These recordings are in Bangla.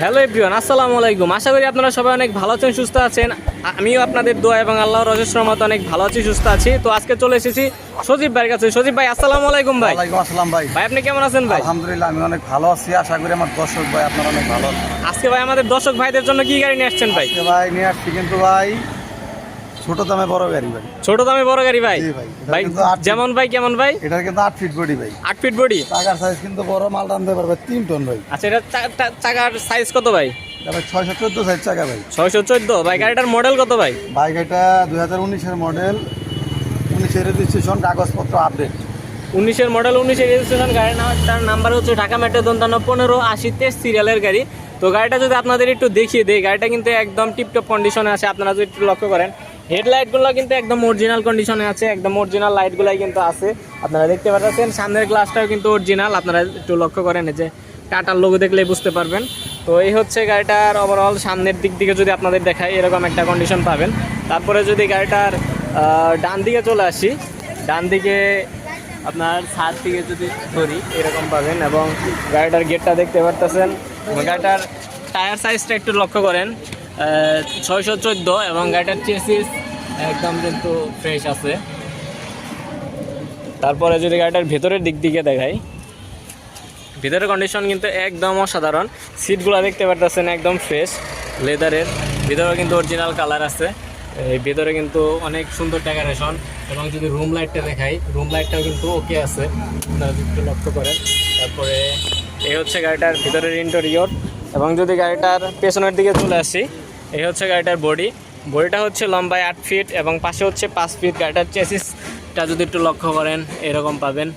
হ্যালো এভরিওয়ান আসসালামু আলাইকুম। আশা করি আপনারা সবাই অনেক ভালো আছেন সুস্থ আছেন। আমিও আপনাদের দোয়া এবং আল্লাহর রজস্বর মতো অনেক ভালো আছি সুস্থ আছি। তো আজকে চলে এসেছি সজীব ভাইয়ের কাছে। সজীব ভাই আসসালামু আলাইকুম ভাই। ওয়ালাইকুম আসসালাম ভাই। ভাই আপনি কেমন আছেন ভাই? আলহামদুলিল্লাহ আমি অনেক ভালো আছি। আশা করি আমার দর্শক ভাই আপনারা অনেক ভালো আছেন। আজকে ভাই আমাদের দর্শক ভাইদের জন্য কি গাড়ি নিয়ে আসছেন ভাই? ভাই নিয়ে আসছি কিন্তু ভাই ছোট দামে বড় গাড়ি ভাই। ছোট দামে বড় গাড়ি ভাই? ভাই। এটা। যেমন ভাই কেমন ভাই? এটার কিন্তু আট ফিট বডি ভাই। আট ফিট বডি? টাকার সাইজ কিন্তু বড় মাল টানতে পারবে তিন টন ভাই। আচ্ছা এটা চাকার সাইজ কত ভাই? এটা ছয়শো চোদ্দ সাইজ টাকা ভাই। ছয়শো চোদ্দ। ভাই গাড়িটার মডেল কত ভাই? এটা দুই হাজার উনিশের মডেল উনিশের রেজিস্ট্রেশন কাগজপত্র আপডেট উনিশের মডেল উনিশের রেজিস্ট্রেশন গাড়ি তার নাম্বার হচ্ছে ঢাকা মেট্রো দন্তান্ন পনেরো আশি তেইশ সিরিয়ালের গাড়ি। তো গাড়িটা যদি আপনাদের একটু দেখিয়ে দেয় গাড়িটা কিন্তু একদম টিপটপ কন্ডিশনে আছে আপনারা যদি একটু লক্ষ্য করেন হেডলাইটগুলো কিন্তু একদম অরিজিনাল কন্ডিশনে আছে, একদম অরিজিনাল লাইটগুলাই কিন্তু আছে। আপনারা দেখতে পাচ্ছেন সামনের গ্লাসটাও কিন্তু অরিজিনাল আপনারা একটু লক্ষ্য করেন যে টাটার লোগো দেখলেই বুঝতে পারবেন। তো এই হচ্ছে গাড়িটার ওভারঅল সামনের দিক দিকে যদি আপনাদের দেখায় এরকম একটা কন্ডিশন পাবেন। তারপরে যদি গাড়িটার ডান দিকে চলে আসি, ডান দিকে আপনার ছাদ থেকে যদি ধরি, এরকম পাবেন এবং গাড়িটার গেটটা দেখতে পারতেছেন। গাড়িটার টায়ার সাইজটা একটু লক্ষ্য করেন। ছয়শো চোদ্দ এবং গাড়িটার চেসিস একদম কিন্তু ফ্রেশ আছে। তারপরে যদি গাড়িটার ভেতরের দিক দিকে দেখাই, ভিতরের কন্ডিশন কিন্তু একদম অসাধারণ। সিটগুলো দেখতে পারতেছেন একদম ফ্রেশ লেদারের ভিতরে কিন্তু অরিজিনাল কালার আছে। এই ভিতরে কিন্তু অনেক সুন্দর ডেকোরেশন এবং যদি রুম লাইটটা দেখাই রুম লাইটটাও কিন্তু ওকে আছে। আপনারা একটু লক্ষ্য করেন, তারপরে এই হচ্ছে গাড়িটার ভিতরের ইন্টেরিয়র এবং যদি গাড়িটার পেছনের দিকে চলে আসি, এই হচ্ছে গাড়িটার বডি বডিটা হচ্ছে লম্বায় আট ফিট এবং পাশে হচ্ছে পাঁচ ফিট গাড়িটার চেসিসটা যদি একটু লক্ষ্য করেন, এরকম পাবেন।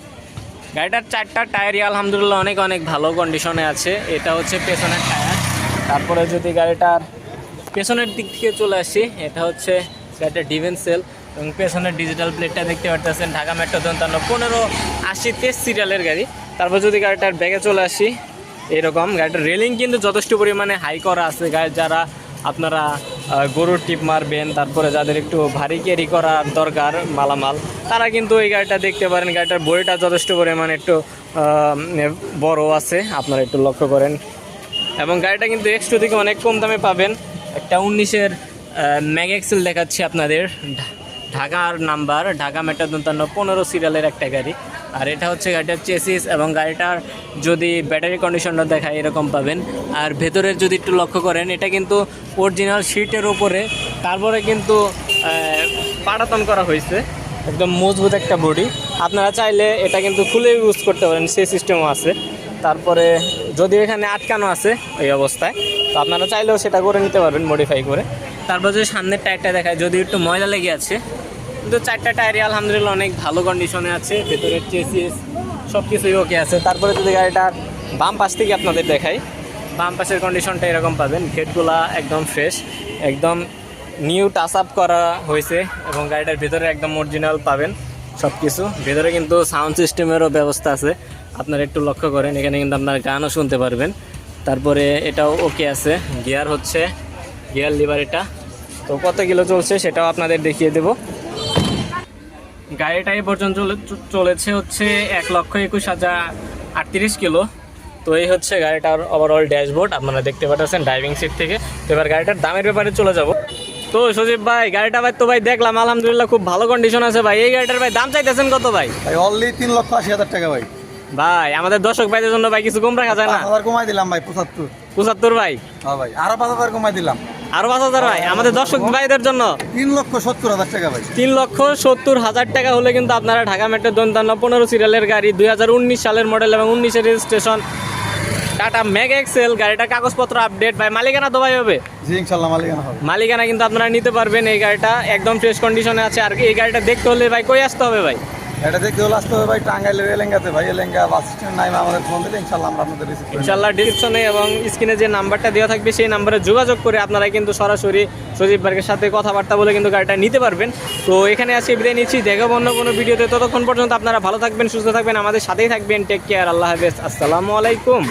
গাড়িটার চারটা টায়ারই আলহামদুলিল্লাহ অনেক অনেক ভালো কন্ডিশনে আছে। এটা হচ্ছে পেছনের টায়ার তারপরে যদি গাড়িটার পেছনের দিক থেকে চলে আসি, এটা হচ্ছে গাড়িটার ডিভেন্স সেল এবং পেছনের ডিজিটাল প্লেটটা দেখতে পারতেছেন, ঢাকা মেট্রো দন্তান্ন, পনেরো আশি তেইশ সিরিয়ালের গাড়ি। তারপর যদি গাড়িটার ব্যাগে চলে আসি এরকম। গাড়িটার রেলিং কিন্তু যথেষ্ট পরিমাণে হাই করা আছে। গাড়ি যারা আপনারা গরুর টিপ মারবেন, তারপরে যাদের একটু ভারী ক্যারি করার দরকার মালামাল, তারা কিন্তু এই গাড়িটা দেখতে পারেন। গাড়িটার বইটা যথেষ্ট পরিমাণে একটু বড় আছে। আপনারা একটু লক্ষ্য করেন। এবং গাড়িটা কিন্তু এক্সট্রো থেকে অনেক কম দামে পাবেন। একটা উনিশের ম্যাগ এক্সেল দেখাচ্ছি আপনাদের। ঢাকার নাম্বার ঢাকা, মেট্রো, দন্তান্ন, পনেরো সিরিয়ালের একটা গাড়ি। আর এটা হচ্ছে গাড়িটার চেসিস এবং গাড়িটার যদি ব্যাটারি কন্ডিশনটা দেখায় এরকম পাবেন। আর ভেতরের যদি একটু লক্ষ্য করেন, এটা কিন্তু অরিজিনাল শিটের ওপরে তারপরে কিন্তু পাটাতন করা হয়েছে। একদম মজবুত একটা বডি আপনারা চাইলে এটা কিন্তু খুলে ইউজ করতে পারেন, সেই সিস্টেমও আছে। তারপরে যদি এখানে আটকানো আছে এই অবস্থায়, তো আপনারা চাইলেও সেটা করে নিতে পারবেন মডিফাই করে। তারপর যদি সামনের টায়ারটা দেখায়, যদি একটু ময়লা লেগে আছে কিন্তু চারটা টায়ারই আলহামদুলিল্লাহ অনেক ভালো কন্ডিশনে আছে, ভেতরের চেসিস সব কিছুই ওকে আছে। তারপরে যদি গাড়িটার বাম পাশ থেকে আপনাদের দেখাই, বাম পাশের কন্ডিশনটা এরকম পাবেন গেটগুলা একদম ফ্রেশ একদম নিউ টাচ আপ করা হয়েছে এবং গাড়িটার ভিতরে একদম অরিজিনাল পাবেন সব কিছু ভেতরে কিন্তু সাউন্ড সিস্টেমেরও ব্যবস্থা আছে, আপনারা একটু লক্ষ্য করেন, এখানে কিন্তু আপনার গানও শুনতে পারবেন। তারপরে এটাও ওকে আছে গিয়ার হচ্ছে গিয়ার লিভার এটা তো কত কিলো চলছে সেটাও আপনাদের দেখিয়ে দেব। গাড়িটা এই পর্যন্ত চলে- চলেছে হচ্ছে এক লক্ষ একুশ হাজার আটত্রিশ কিলো। তো এই হচ্ছে গাড়িটার ওভারঅল ড্যাশবোর্ড আপনারা দেখতে পাচ্ছেন ড্রাইভিং সিট থেকে। তো এবার গাড়িটার দামের ব্যাপারে চলে যাব। তো সজীব ভাই গাড়িটা ভাই তো ভাই দেখলাম আলহামদুলিল্লাহ খুব ভালো কন্ডিশন আছে ভাই। এই গাড়িটার ভাই দাম চাইতেছেন কত ভাই? ভাই অনলি তিন লক্ষ আশি হাজার টাকা ভাই। ভাই আমাদের দর্শক ভাইদের জন্য ভাই কিছু কম রাখা যায় না? হাজার কমাই দিলাম ভাই পঁচাত্তর। পঁচাত্তর ভাই? হ্যাঁ ভাই আরও পাঁচ হাজার কমাই দিলাম। আরও পাঁচ হাজার ভাই আমাদের দর্শক ভাইদের জন্য। তিন লক্ষ সত্তর হাজার টাকা ভাই। তিন লক্ষ সত্তর হাজার টাকা হলে কিন্তু আপনারা ঢাকা মেট্রো দন্তান্ন পনেরো সিরিয়ালের গাড়ি দুই হাজার উনিশ সালের মডেল এবং উনিশের রেজিস্ট্রেশন টাটা ম্যাগ এক্সেল গাড়িটার কাগজপত্র আপডেট ভাই মালিকানা ভাই হবে? জি ইনশাল্লাহ মালিকানা হবে। মালিকানা কিন্তু আপনারা নিতে পারবেন এই গাড়িটা। একদম ফ্রেশ কন্ডিশনে আছে। আর এই গাড়িটা দেখতে হলে ভাই কই আসতে হবে ভাই? এটা যে কেউ আসতে হবে ভাই টাঙ্গাইলের এলেঙ্গাতে ভাই এলেঙ্গা বাস স্ট্যান্ড নাই আমাদের ফোন দিলে ইনশাল্লাহ আমরা আপনাদের রিসিভ ইনশাল্লাহ ডিসক্রিপশনে এবং স্ক্রিনে যে নাম্বারটা দেওয়া থাকবে সেই নাম্বারে যোগাযোগ করে আপনারা কিন্তু সরাসরি সজীব বার্গের সাথে কথাবার্তা বলে কিন্তু গাড়িটা নিতে পারবেন। তো এখানে আজকে বিদায় নিচ্ছি দেখাবো অন্য কোনো ভিডিওতে। ততক্ষণ পর্যন্ত আপনারা ভালো থাকবেন সুস্থ থাকবেন আমাদের সাথেই থাকবেন। টেক কেয়ার আল্লাহ হাফেজ। আসসালামু আলাইকুম।